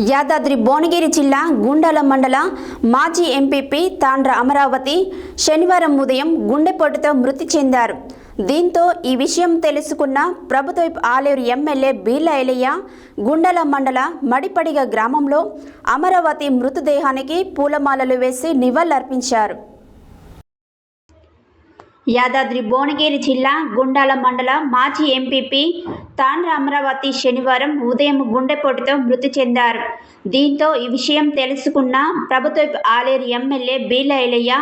యాదాద్రి భువనగిరి జిల్లా గుండాల మండల మాజీ ఎంపీపీ తాండ్ర అమరావతి శనివారం ఉదయం గుండెపోటుతో మృతి చెందారు. దీంతో ఈ విషయం తెలుసుకున్న ప్రభుత్వ ఆలేరు ఎమ్మెల్యే బీర్ల ఎలయ్య గుండాల మండల మడిపడిగ గ్రామంలో అమరావతి మృతదేహానికి పూలమాలలు వేసి నివాళులర్పించారు. యాదాద్రి భువనగిరి జిల్లా గుండాల మండల మాజీ ఎంపీపీ తాండ్ర అమరావతి శనివారం ఉదయం గుండెపోటుతో మృతి చెందారు. దీంతో ఈ విషయం తెలుసుకున్న ప్రభుత్వ ఆలేరు ఎమ్మెల్యే బీల ఎలయ్య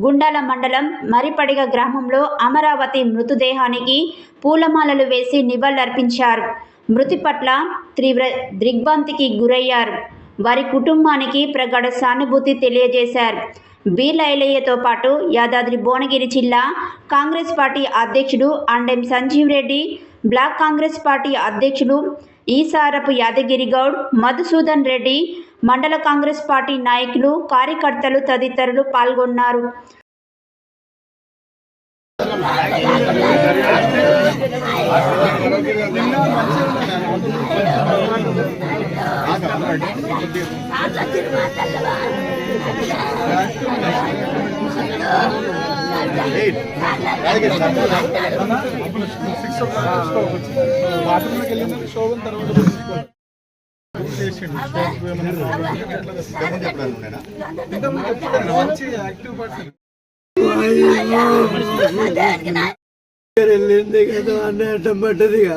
గుండాల మండలం మరిపడిగ గ్రామంలో అమరావతి మృతదేహానికి పూలమాలలు వేసి నివాళులర్పించారు. మృతి పట్ల తీవ్ర దిగ్భ్రాంతికి గురయ్యారు. వారి కుటుంబానికి ప్రగాఢ సానుభూతి తెలియజేశారు. బీర్ల లైలయ్యతో పాటు యాదాద్రి భువనగిరి జిల్లా కాంగ్రెస్ పార్టీ అధ్యక్షుడు అండెం సంజీవ్ రెడ్డి బ్లాక్ కాంగ్రెస్ పార్టీ అధ్యక్షుడు ఈసారపు యాదగిరి గౌడ్ మధుసూదన్ రెడ్డి మండల కాంగ్రెస్ పార్టీ నాయకులు కార్యకర్తలు తదితరులు పాల్గొన్నారు. మంచి యాక్టివ్ పర్సన్ వెళ్ళింది కదా అన్న అడ్డం పడ్డదిగా